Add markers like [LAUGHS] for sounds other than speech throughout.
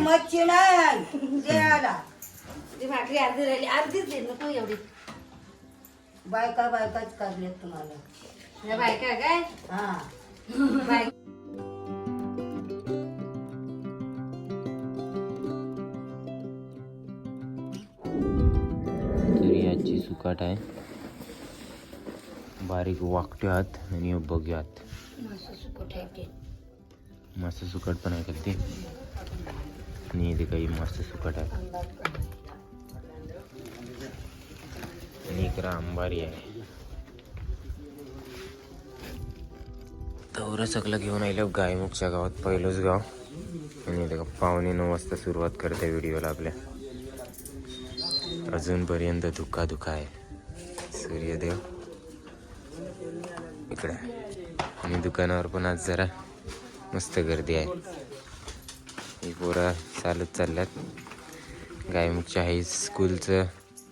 मच्छी नाही द्यायला ती भाकरी अर्धी राहिली अर्धीच दे नको एवढी. बायका बायकाच काढल्यात तुम्हाला. या बायका काय? हा. बाय. तरी आजची सुकाट आहे. बारीक वाकट्यात आणि बघ्यात. मस्त सुकट आहे ते सुकट पण आहे कधी आणि इथे काही मस्त सुकट आहे. आणि इकडं अंबारी आहे. तवरं सगळं घेऊन आलो गायमुखच्या गावात पहिलंच गाव. आणि इथे पावणे नऊ वाजता सुरुवात करते व्हिडिओला आपल्या. अजूनपर्यंत धुका धुका आहे. सूर्यदेव. इकडे आणि दुकानावर पण आज जरा मस्त गर्दी आहे. ही पोरं चालत चालल्यात. गायमुखच्या आई स्कूलचं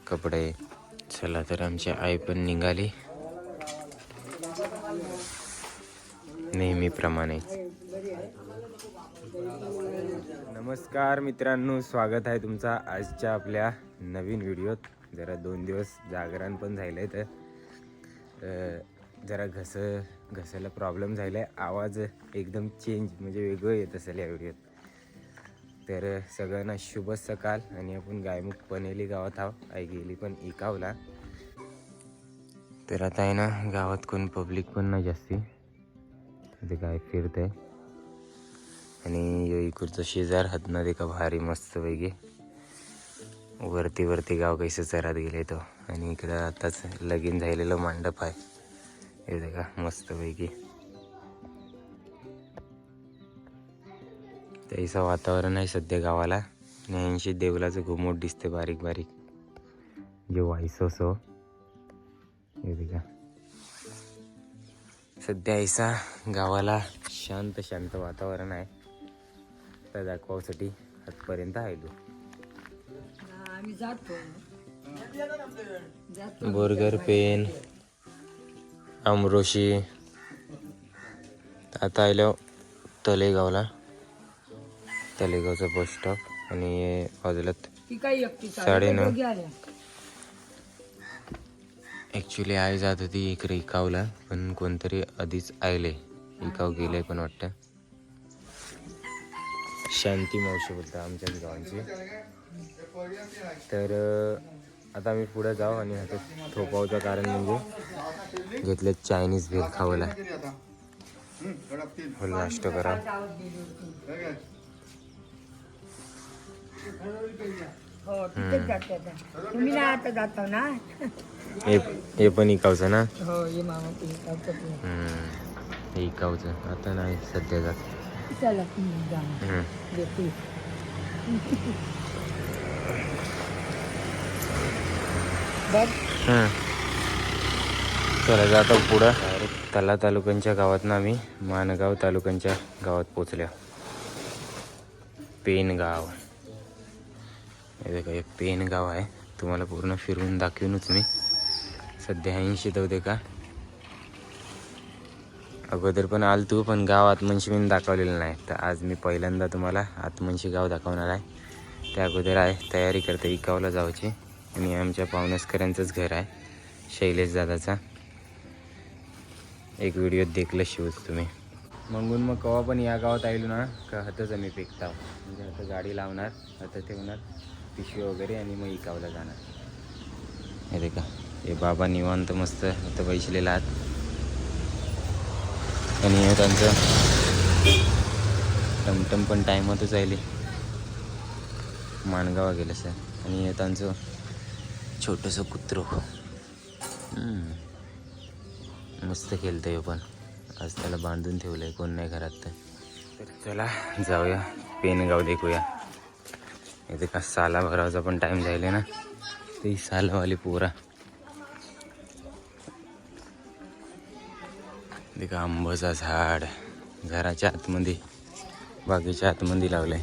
कपडे. चला तर आमची आई पण निघाली. नेहमीप्रमाणे. नमस्कार मित्रांनो स्वागत आहे तुमचा आजच्या आपल्या नवीन व्हिडिओत. जरा दोन दिवस जागरण पण झालं आहे तर जरा घस घसायला प्रॉब्लेम झाला आहे आवाज एकदम चेंज म्हणजे वेगळं येत असेल या व्हिडिओत. तर सगळ्यांना शुभ सकाळ आणि आपण गायमुख पनेली गावात आहो. आई गेली पण इकावला. तर आता आहे ना गावात कोण पब्लिक पण नाही जास्ती. ते गाय फिरत. आहे आणि यो इकडचं शेजार हातनं ते का भारी मस्त पैकी वरती वरती गाव कैसे चरात गेले तो. आणि इकडं आताच लगीन झालेलं मांडप आहे. हे का मस्त पैकी त्याचं वातावरण आहे सध्या गावाला. आणि ऐंशी देवलाचं घुमट दिसते बारीक बारीक. जे वायसो सो हे सध्या ऐसा गावाला शांत शांत वातावरण आहे. तर दाखवासाठी आजपर्यंत आम्ही जातो. बर्गर पेन आमरोशी. आता आलो तलेगावला तलेगावचा बस स्टॉप आणि वाजलत एकटी साडेनऊ ॲक्च्युली आई जात होती इकडे इकावला पण कोणतरी आधीच आयले. इकाव गेले पण वाटतं. शांती मावशी बोलता आमच्याच गावांची. तर आता आम्ही पुढे जाऊ आणि आता थोपावचं कारण म्हणजे घेतले चायनीज भेल खावला फुल नाश्ता करा. हो तिथेच जाते आता. तुम्ही ना आता जाता ना? हे हे पण इकावचं ना? हो ये मामा तुम्ही जातात हम्म. हे इकावचं आता नाही सध्या जात. चला तुम्ही जा. हम्म. देते बघ हम्म. चला जातो पुढं. डायरेक्ट तला तालुक्यांच्या गावातनं आम्ही मानगाव तालुक्यांच्या गावात पोचल्या. पेन गाव हे बघा हे पेन गाव आहे. तुम्हाला पूर्ण फिरवून दाखवूनच मी. सध्या ऐंशी दे का? अगोदर पण आल तू पण गाव आत्मनशी मी दाखवलेलं नाही. तर आज मी पहिल्यांदा तुम्हाला आत्मनशी गाव दाखवणार आहे. त्या अगोदर आहे तयारी करते इकावला जावची आणि आमच्या पाहुणेसकऱ्यांचंच घर आहे शैलेश दादाचा. एक व्हिडिओ देखलं शिवच तुम्ही. मगून मग कवा पण या गावात आलो ना का हातच आम्ही पेकताव म्हणजे आता गाडी लावणार हात ठेवणार. पिशवी वगैरे आणि मग इकावला जाणार. हे का हे बाबा निवांत मस्त आता बैसलेला आहात. आणि हे त्यांचं टमटम पण टायमातच आले माणगावा गेलं सर आणि हे त्यांचं छोटंसं कुत्रो. मस्त खेळतं हे पण. आज त्याला बांधून ठेवलं आहे कोण नाही घरात तर. तर चला जाऊया. पेनगाव देखूया. इथे का साला भरावाचा पण टाईम जायला ना ते सालावाली पोरा। ते का आंबाचं झाड घराच्या आतमध्ये बागेच्या आतमध्ये लावलंय.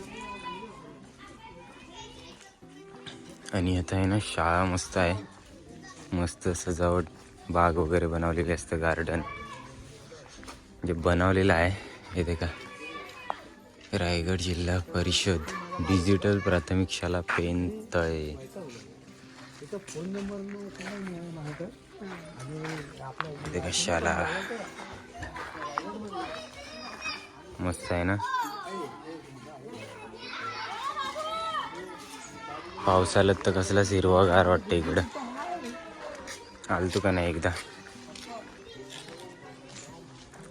आणि आता आहे ना शाळा मस्त आहे. मस्त सजावट बाग वगैरे बनवलेली असतं गार्डन जे बनवलेलं आहे हे का रायगड जिल्हा परिषद. डिजिटल प्राथमिक शाळा पेन तय शाला शाळा? मस्त आहे ना? पावसाळ्यात तर कसलाच हिरवागार वाटतं इकडं. आलतो का नाही एकदा?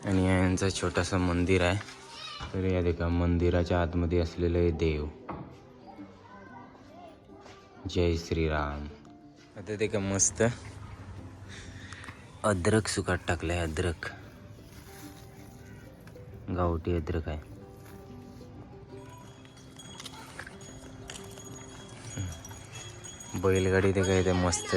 आणि यांचं छोटंसं मंदिर आहे. तर या देखा मंदिराच्या आतमध्ये असलेलं हे देव. जय श्रीराम. आता ते का मस्त अद्रक सुकाट टाकलंय अद्रक. गावठी अद्रक आहे. बैलगाडी ते काय ते मस्त.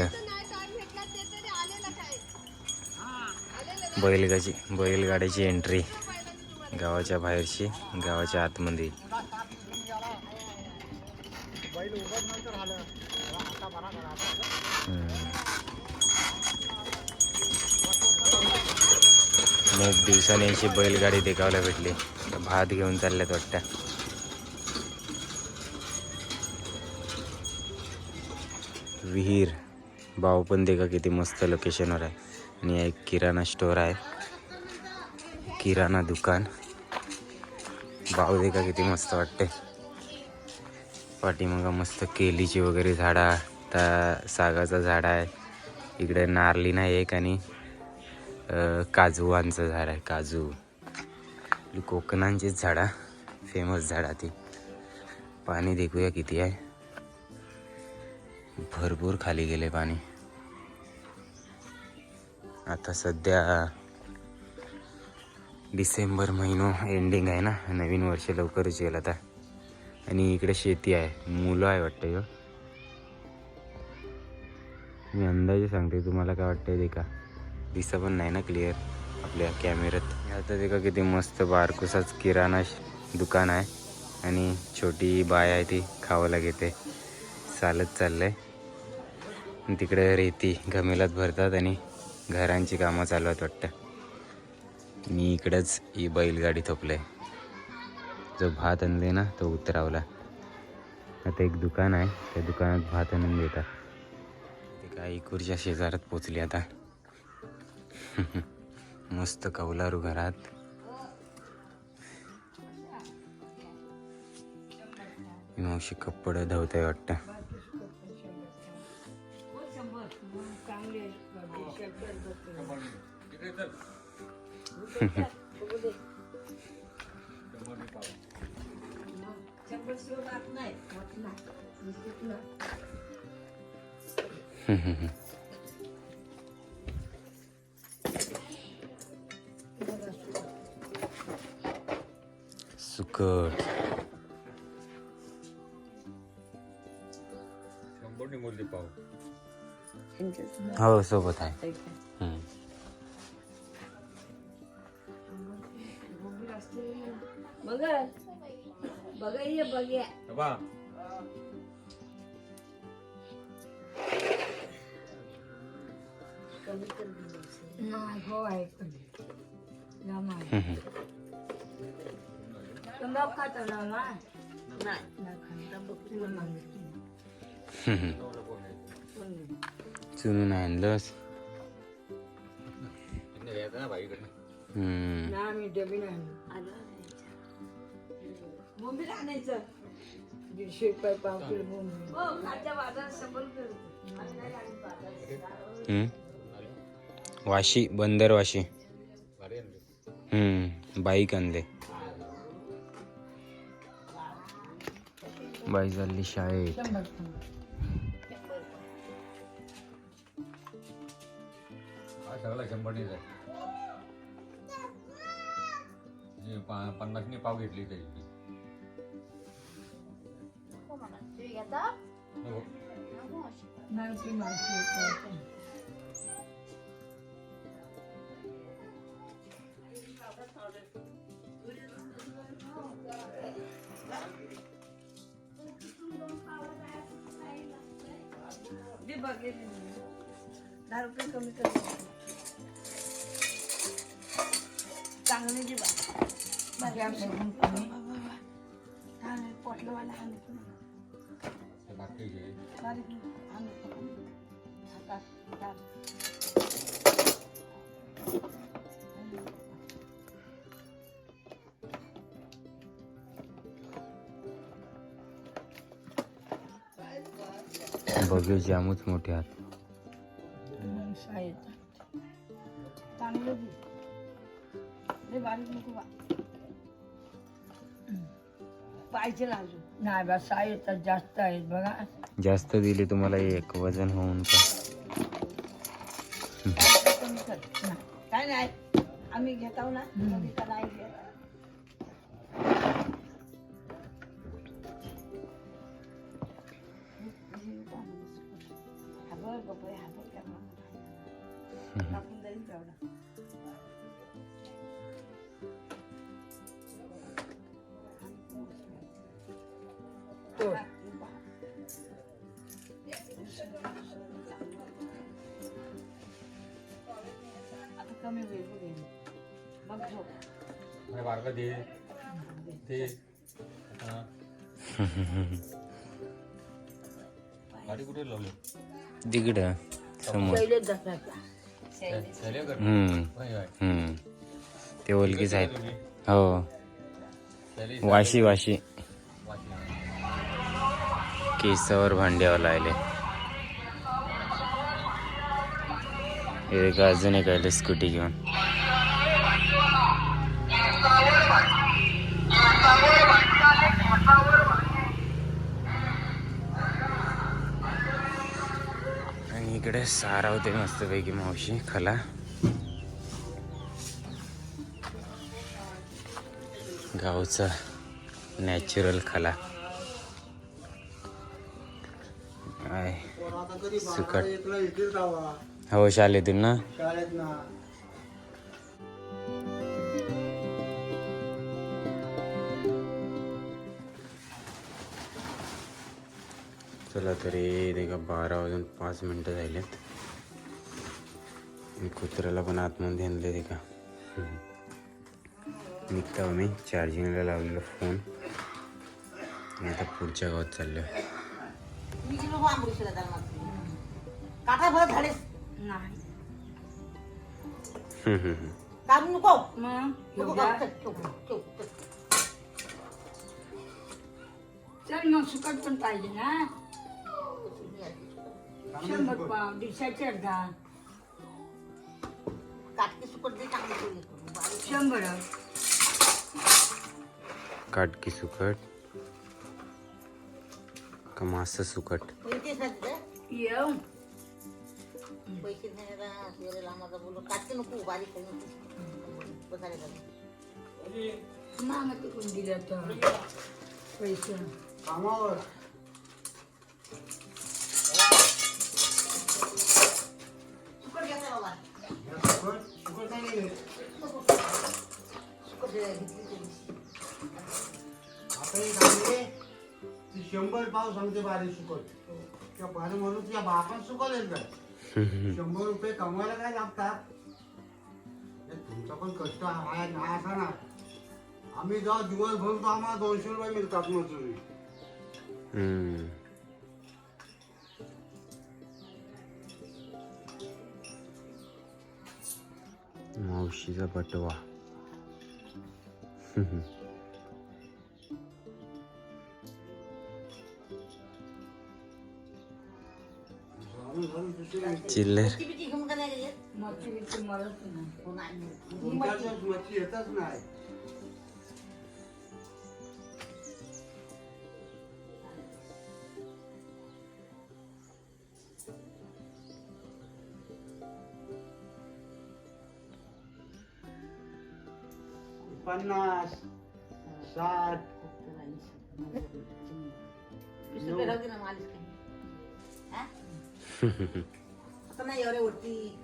बैलगाची बैलगाडीची एंट्री गावाच्या बाहेरची गावाच्या आतमध्ये. एक दिवसाने अशी बैलगाडी देखावला भेटली. भात घेऊन चालल्यात वाटतं. विहीर. भाव पण देखा किती मस्त लोकेशनवर आहे. आणि एक किराणा स्टोअर आहे. किराणा दुकान. भाव देखा का किती मस्त वाटते. पाठीमागा मस्त केलीची वगैरे झाडं आता सागाचं झाड आहे. इकडे नारली नाही एक आणि काजूवांचं झाड आहे. काजू. कोकणांचीच झाडं. फेमस झाडा ती. पाणी देखूया किती आहे. भरपूर खाली गेले पाणी. आता सध्या डिसेंबर महिनो एंडिंग आहे ना. नवीन वर्ष लवकरच येईल आता. आणि इकडे शेती आहे. मुलं आहे वाटतं ह्यो. मी अंदाजे सांगते तुम्हाला काय वाटतंय ते का. दिसा पण नाही ना क्लिअर आपल्या कॅमेऱ्यात आता ते का किती मस्त बारकुसाच किराणा दुकान आहे. आणि छोटी बाय आहे ती खावायला घेते. चालत चाललंय. आणि तिकडे रेती घमेलात भरतात आणि घरांची कामं चालू आहेत वाटतं. मी इकडंच ही बैलगाडी थोपलंय. जो भात आणले ना तो उतरावला. आता एक दुकान आहे त्या दुकानात भात आणून देतात. ते काय इकूरच्या शेजारात पोचली आता. [LAUGHS] मस्त कौलारू घरात. ही मावशी कपडं धवताय वाटतं. चांगले सुकट हो सोबत आहे. बघा ये बघ्या नाही हो आहे कधी लांब आहे हम्म. तंबाखू खातो ना मा नाही नाही खात. तंबाखू तुला मागितली. हम्म. चुनून आणलंस हम्म. ना आम्ही डबी नाही आलं आणायचं. दीडशे रुपये पाव किलो बोंबील हो खालच्या बाजारात शंभर रुपये हम्म. वाशी बंदर वाशी. हम्म बाईक आणले. बाई चालली शाळेत. शंभर. पन्नासनी पाव घेतली त्याची. नाही ती मावशी येते. दे बघे दहा रुपये कमी कर चांगली दे बा घ्या बघून तुम्ही. दहा आणि पोटलवाला आणतो बारीक आणतो हातात बघे जामच मोठे आहात. चांगलं बारीक नको बा पाहिजे अजून. नाही बा सहा तर जास्त आहेत बघा. जास्त दिली तुम्हाला एक वजन होऊन का कमी होईल मग झोप बारका दे. ते हा. [LAUGHS] गाडी कुठे लावली? तिकडं समोर. पहिले दसऱ्याचा शैल्या कर हम्म. होय, होय. हम्म. ते ओलकीच आहेत. तुम्ही? हो. वाशी वाशी. केसावर भांड्यावर लायले एक अजून एक आले स्कूटी घेऊन. आणि इकडे सारा होते मस्तपैकी मावशी खाला. गावचा नॅचरल खाला. आय सुकट. हो शाळेतून ना? शाळेत ना. चला तरी ते का बारा वाजून पाच मिनटं झालेत. आणि कुत्र्याला पण आतमध्ये आणले ते का निघता मी चार्जिंगला लावलेला फोन. आणि आता पुढच्या गावात चाललो नाही काढू नको मग नको एवढ्या? काढू. चल, ठेव, ठेव, ठेव. चल मग सुकट पण पाहिजे ना शंभर पाव दिवसाचे अर्धा काटकी सुकट दे चांगली ठेवली. बारीक. शंभर काटकी सुकट का मासं सुकट तिथं. येऊ पैसे नाही आता तेरे लांबाचा बोललो काटकी नको बारीक करू नको. बसायला जाऊ. मामा तिकून दिलं तर पैसे कामावर सुकट घ्यायचा बाबा. सुकट सुकट नाही गेले. सुकट दे, घेतली त्या दिवशी. आता एक आहे ती शंभर पाव सांगते बारीक सुकट त्या बारी म्हणून तुझ्या बापान सुकल येईल काय शंभर रुपये कमवायला काय लागतात? तुमचा पण कष्ट आहे नाही असा ना आम्ही जेव्हा दिवस भरतो आम्हाला दोनशे रुपये मिळतात मजुरी. हम्म. मावशीचा बटवा. [LAUGHS] नाही पन्नास साठ [LAUGHS] नाही एवढे वरती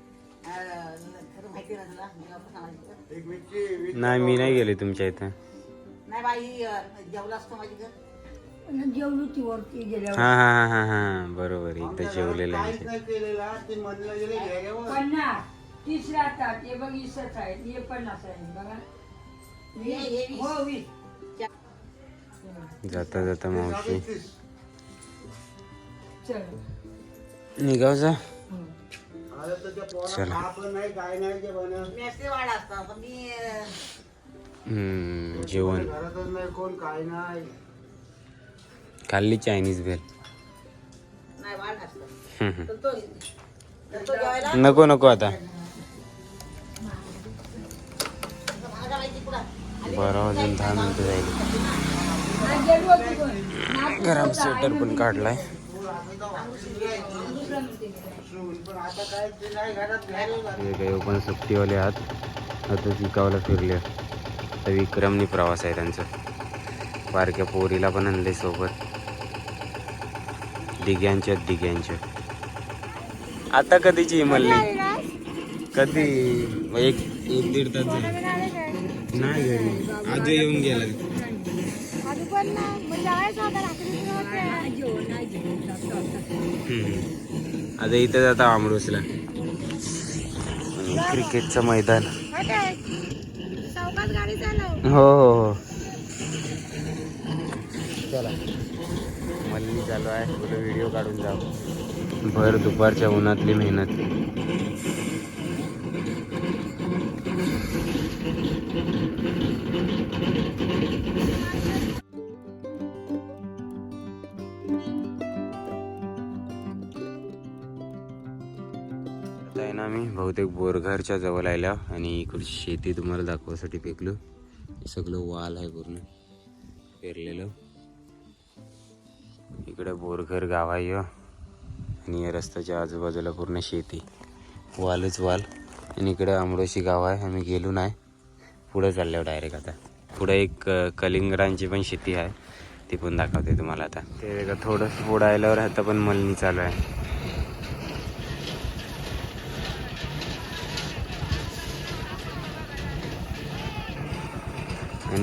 माहिती ना तुला. एक नाही मी नाही गेले तुमच्या इथं. नाही बाई जेवला असतो माझी घर. पण जेवली ती वरती गेल्यावर. हा हा हा हा हा बरोबर एकदा जेवलेलं काहीच आहे नाही केलेला ते मधलं गेले घ्यायवर पन्नास तीस राहतात हे बघ हे पन्नास आहे बघा. हे- हे वीस. हो वीस. जाता जाता मावशी. चल. पोराला चला. जेवण. घरातच नाही कोण काय नाही. खाल्ली चायनीज भेल. नाही वाढ असतं. हम्म. तर तो तर तो जेवायला? नको नको आता. बरं अजून दहा मिनिटं जाईल. गरम स्वेटर पण काढलाय पण आता काय ते नाही घरात घ्यायला लागलं. हे काही पण सुट्टीवाले आहात? आता शिकावला फिरले. तर विक्रमनी प्रवास आहे त्यांचा. बारक्या पोरीला पण आणले सोबत. दिग्यांच्या दिग्यांच्या. आता कधीची हिमल्ली कधी? एक एक दीड तास झाले. नाही घरी आज येऊन गेला. हम्म. आता इथं जाता आमडूसला क्रिकेटचं मैदान. हो हो हो. चला. मल्ली चालू आहे. कुठं व्हिडिओ काढून जाऊ. भर दुपारच्या उन्हातली मेहनत. बहुतेक बोरघरच्या जवळ आल्या आणि इकडची शेती तुम्हाला दाखवासाठी फेकलो. हे सगळं वाल आहे पूर्ण. पेरलेलं. इकडे बोरघर गाव आहे आणि या रस्त्याच्या आजूबाजूला पूर्ण शेती. वालच वाल. आणि इकडे आमडोशी गाव आहे. आम्ही गेलो नाही. पुढं चाललो डायरेक्ट आता. पुढे एक कलिंगडांची पण शेती आहे. ती पण दाखवते तुम्हाला आता. ते थोडंसं पुढं आल्यावर आता पण मलनी चालू आहे.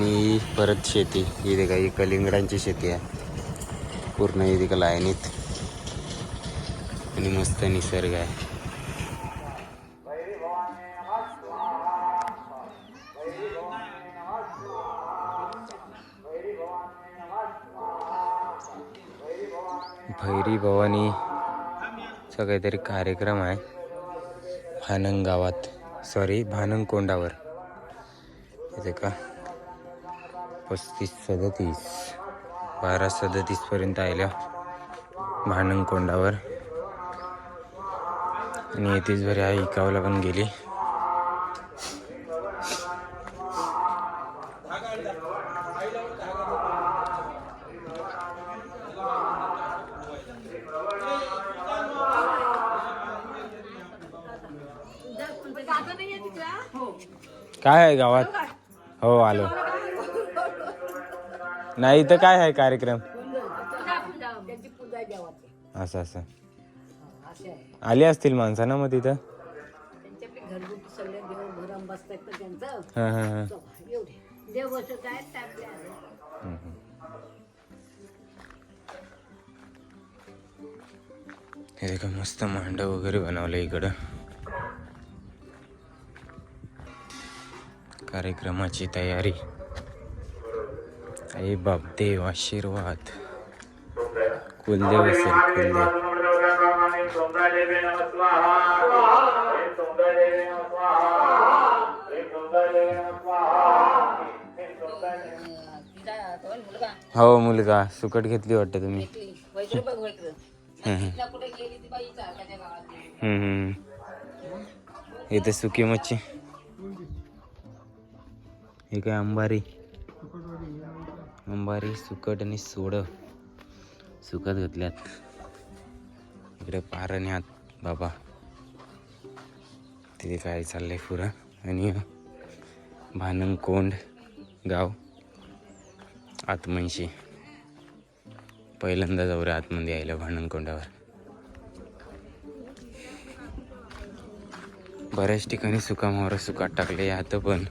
आणि परत शेती. इथे काही कलिंगडांची शेती आहे. पूर्ण इथे का लाईनीत आणि मस्त निसर्ग आहे. भैरी भवानीचा काहीतरी कार्यक्रम आहे. भानंग गावात. सॉरी भानंग कोंडावर. इथे का पस्तीस सदतीस बारा सदतीसपर्यंत आल्या भानंग कोंडावर. आणि येथेच बरी आई इकावला पण गेली. काय आहे गावात? हो आलो. नाही इथं काय आहे कार्यक्रम त्यांची पूजा देवाची असं असं असे आहे आली असतील माणसं ना मग तिथं त्यांच्याकडे घरगुती सगळे देव भरम बसतात तर त्यांचं हां हां हां एवढे देव बसत आहेत त्यातले आहे. हम्म, हम्म. हे का मस्त मांड वगैरे बनवलं इकडं कार्यक्रमाची तयारी अरे बाप देव आशीर्वाद. कुलदेव असेल कुलदेव. हो मुलगा. सुकट घेतली वाटत तुम्ही. इथे सुकी मच्छी. हे काय अंबारी. अंबारी सुकट आणि सोड. सुकत घातल्यात. इकडे पारण्यात बाबा. तिथे काय चाललंय पुरा? आणि भानंगकोंड गाव. आतमनशी पहिल्यांदा जाऊ रे आतमध्ये यायला भानंगकोंडावर बऱ्याच ठिकाणी सुकामावर सुकाट टाकले आता पण.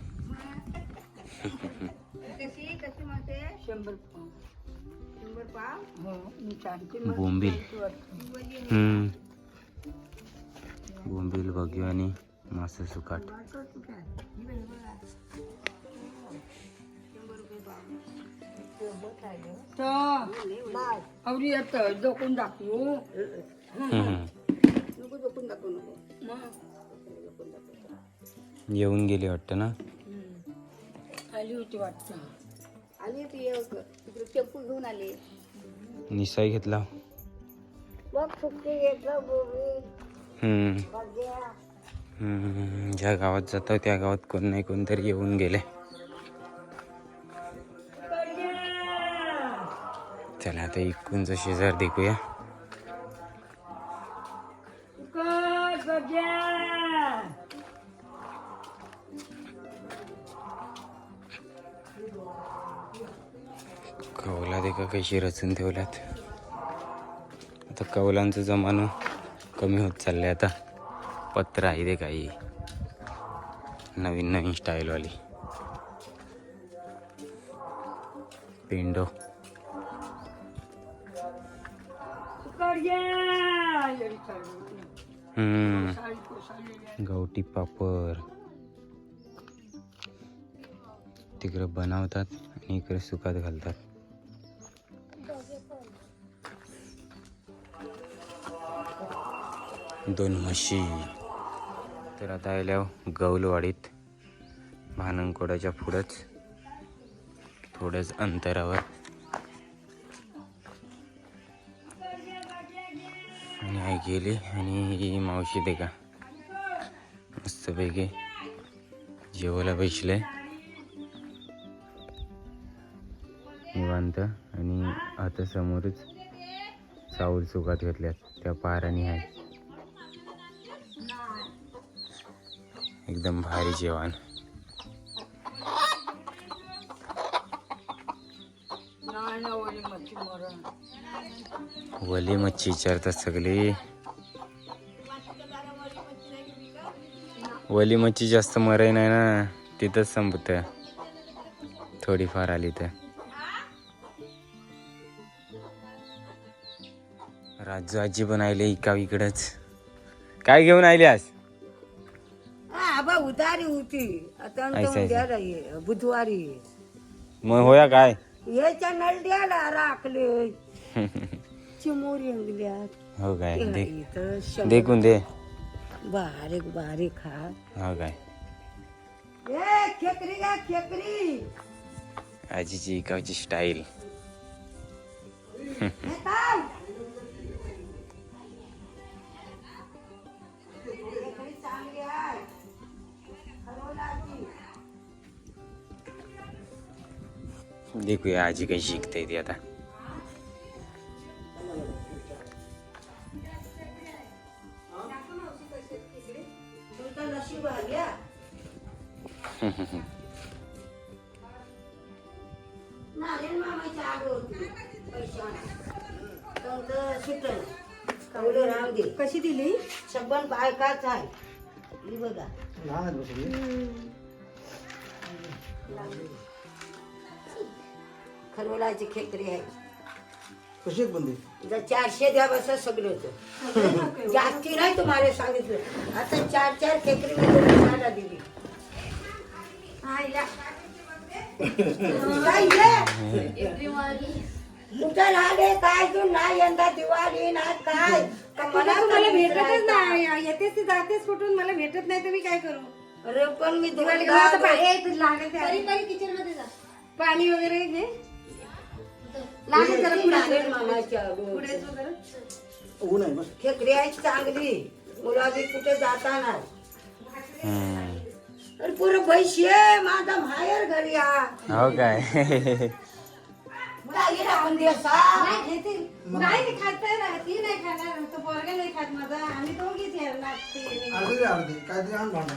[LAUGHS] बोंबील. हम्म. बोंबील बघू आणि मासे सुकाट. येत जोकून दाखवू येऊन गेली वाटतं ना? आली होती वाटतं. आली ती एक तिकडे चप्पू घेऊन आले. निसाई घेतला. हम्म. हम्म. ज्या गावात जातो त्या गावात कोण नाही कोणतरी येऊन गेले. चला आता इकडूनचा शेजार देखूया. कशी रचून ठेवल्यात. आता कौलांचं जमानं कमी होत चाललंय आता. पत्र आहे ते काही. नवीन नवीन स्टाईलवाली. पेंडो. गवटी गावठी पापड. तिकडं बनवतात आणि इकडे सुकात घालतात. दोन म्हशी. तर आता आल्यावर गौलवाडीत भानंकोडाच्या पुढंच थोड्याच अंतरावर. आणि आई गेली आणि ही मावशी दे का मस्तपैकी जेवायला बसले. निवांत आणि आता समोरच साऊल चुकात घेतल्यात. त्या पाराने आहे. एकदम भारी जेवण. वली मच्छी विचारतात सगळे. वली मच्छी जास्त मराई नाही ना तिथंच संपत. थोडीफार आली तर. राजू आजी पण आले इका इकडंच. काय घेऊन आली आज? आबा उतारी होती. आता ऐसा, ऐसा. उद्याला ये, बुधवारी. मग होया काय? याच्या नलड्याला राखले. [LAUGHS] चिमोरी अंगल्यात हो काय? दे. इथं शंभर- देखून दे बारीक बारीक खा. हो काय? ए खेकरी का खेकरी. आजीची इकावची स्टाईल. हे काय? देखूया आजी काही शिकते ती आता. कशी दिली? सबन बायकाच आहे. ही बघा. खरवलाची खेकडी आहे. कशी आहेत बंदी? जर चारशे द्या बस सगळं होतं. [LAUGHS] जास्ती नाही तुम्हाला सांगितलं. आता चार चार खेकडी मी तुम्हाला दिली. काय ये? कुठं राहिले काय? तू नाही यंदा दिवाळी नाही काय? मला भेटतच नाही. येतेच ते जातेच कुठून? मला भेटत नाही तर मी काय करू? अरे पण मी दिवाळी पाणी आहे, ते. पाणी वगैरे घे लागेल जरा पुढे. नारायण मामाच्या पुढेच वगैरे ऊन आहे मस्त खेकडी आहे चांगली. मुलाबी कुठे जाता नाही हम्म. अरे पुरं पैसे माझा माहेर घरी आ हो काय? नाही घेते नाही ते खात नाही ती नाही खाणार. तो पोरगा नाही खात माझा. आम्ही दोघीच यायला लागते. अर्धी दे. अर्धी काहीतरी आण भांडा.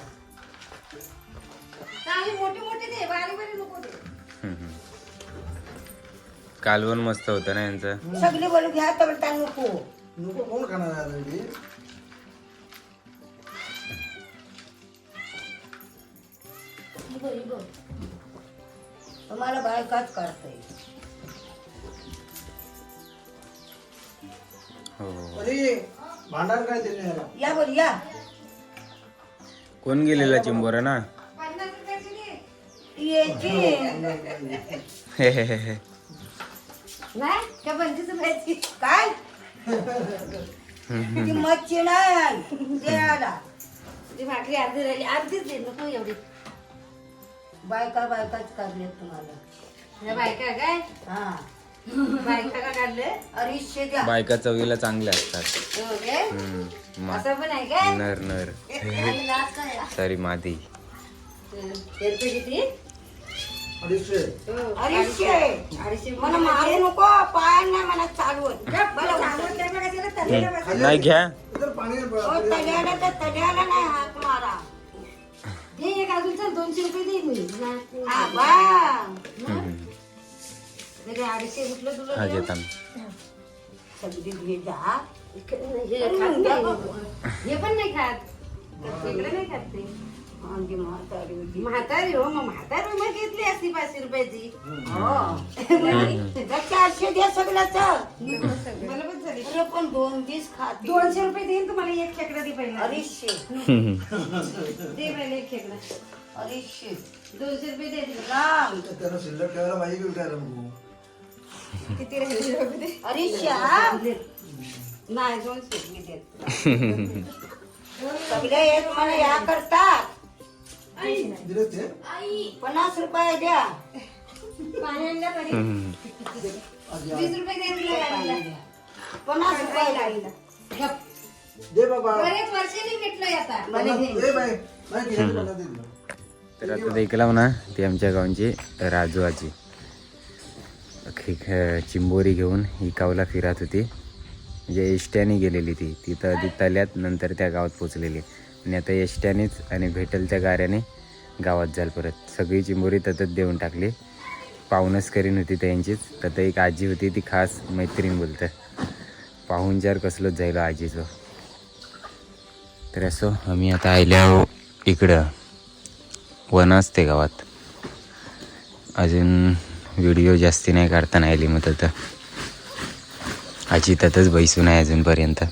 चांगली मोठी मोठी दे. बारीक बारीक नको दे. कालवण मस्त होतं ना यांचं. सगळी बोलू घ्या तर नको. नको कोण खाणार आहे तुम्हाला बायकाच करते हो. अरे भांडार काय दिले याला या बोल या. कोण गेलेला चिंबोरा ना? रुपयाची दे याची नाही पंचवीस रुपयाची काय? ती मच्छी नाही द्यायला ती भाकरी अर्धी राहिली. अर्धीच दे नको एवढी. बायका बायकाच काढले तुम्हाला. या बायका काय? हा. बायका का काढले? अडीचशे द्या. बायका चवीला चांगल्या असतात. हो काय हम्म, मा- असं पण आहे काय? नर नर. सॉरी मादी. किती? अडीचशे. अडीचशे. अडीचशे मला मारू नको पाय नाही मला चालवत. बघा त्याला. नाही घ्या. इतर पाणी ओ, तल्याला तर तल्याला नाही हात मारा. दे एक अजून चल दोनशे रुपये दे मी. हा बा म्हणजे अडीचशे कुठलं तुला हा देऊ? घेताना. सगळी घे जा. हे खात नाही. हे पण नाही खात. इकडे नाही खात ते. अंगी म्हातारी होती. म्हातारी हो मग म्हातारी मग घेतली असती? पाचशे रुपयाची? हो. तर चारशे द्या सगळ्याच मला पण झाली. अरे पण दोन दिस खाते. दोनशे रुपये देईन तुम्हाला एक खेकडा दे पहिला. अडीचशे दे पहिला एक खेकडा. अडीचशे दोनशे रुपये दे तिला. राम. त्याला शिल्लक ठेवायला पाहिजे की किती राहिले रुपये दे. अडीचशे हा नाही दोनशे मी देत. [LAUGHS] सगळे मला या करतात. ते पन्नास रुपये द्या. पाणी आणलं पाणी वीस रुपये दे तिला गाडीला. पन्नास रुपये गप. दे बाबा. बरेच वर्षांनी भेटलोय आता. दे. बाई. बाई खिशात पन्नास दे तिला. तर आता देखला म्हणा ती आमच्या गावची राजू आजी. अख्खी ख- चिंबोरी घेऊन ही कावला फिरत होती. म्हणजे एष्ट्याने गेलेली ती. तिथं आधी तल्यात नंतर त्या गावात पोचलेली. आणि आता यष्ट्यानेच आणि भेटल त्या गाऱ्याने गावात जाल परत. सगळी चिंबोरी ततच देऊन टाकली. पाहुणच करीन होती त्यांचीच. तर एक आजी होती ती खास मैत्रीण बोलतं. पाहुणचार कसलोच जायलो हो आजीचं. तर असो आम्ही आता आयल्या हो इकडं. वन असते गावात. अजून व्हिडिओ जास्ती नाही काढता आली मग तर आजी ततच बैसून आहे अजूनपर्यंत.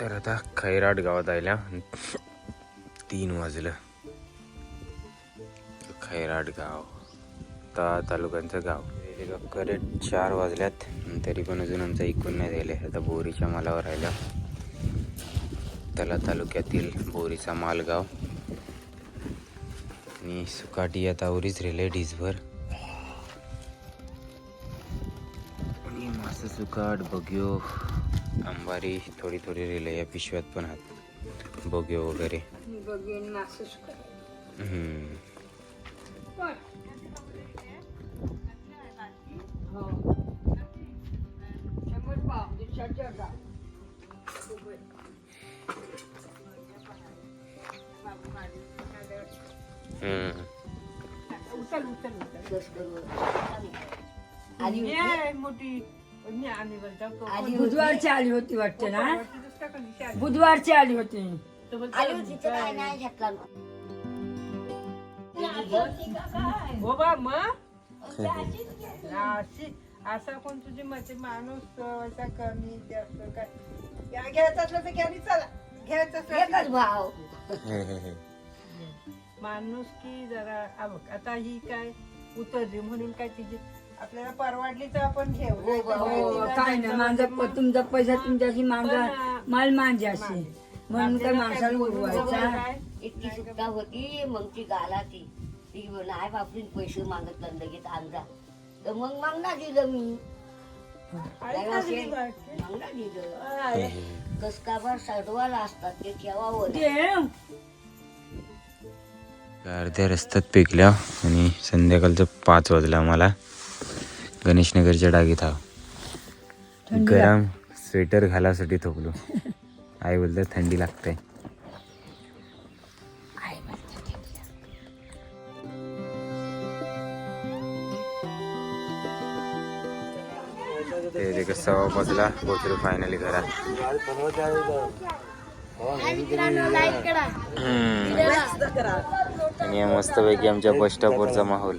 तर आता खैराट गावात आयल्या. तीन वाजलं. खैराट गाव. ता तालुक्यांचं गाव. करेक्ट चार वाजल्यात. तरी पण अजून आमचा ऐकून नाही झाले आता बोरीच्या मालावर राहिला त्याला तालुक्यातील बोरीचा मालगाव. आणि सुकाटी आता तावरीच रेले ढीसभर आणि मासा सुकाट बघ्यो. अंबारी थोडी थोडी रेले या पिशव्यात पण आहात बग्यो वगैरे. हम्म. मोठी. आम्ही बोलतो बुधवारची आली होती वाटते ना? बुधवारची आली. होती. आली होती तर काय नाही घेतला हो बा मग? अशी असा कोण तुझी मते माणूस? असा कमी जास्त काय? या घ्यायचं असलं तर घ्या चला. घ्यायचं असलं भाव. माणूस की जरा आता ही काय उतरली म्हणून काय तिची आपल्याला परवाडली तर आपण घेऊ. नाही तर काय हो, तिला काय नाही प- तुमचा पैसा तुमच्याशी मांगा माल मांजाशी म्हणून काय माणसाला उडवायचा? इतकी सुद्धा होती मग ती गाला ती. ती नाही बापरी पैसे मागत लगेच आणजा तर मग मागणार दिलं मी? मागणार दिलं आहे. असतात ते ठेवावं ते अर्ध्या रस्त्यात पेकल्या आणि संध्याकाळचं पाच वाजलं आम्हाला. गणेशनगरच्या डागीत आहो गरम स्वेटर घालासाठी थोपलो आई बोलते थंडी लागते. ते सव्वा पाचला पोचलो फायनली घरात. आणि मस्तपैकी आमच्या बस स्टॉपवरचा माहोल.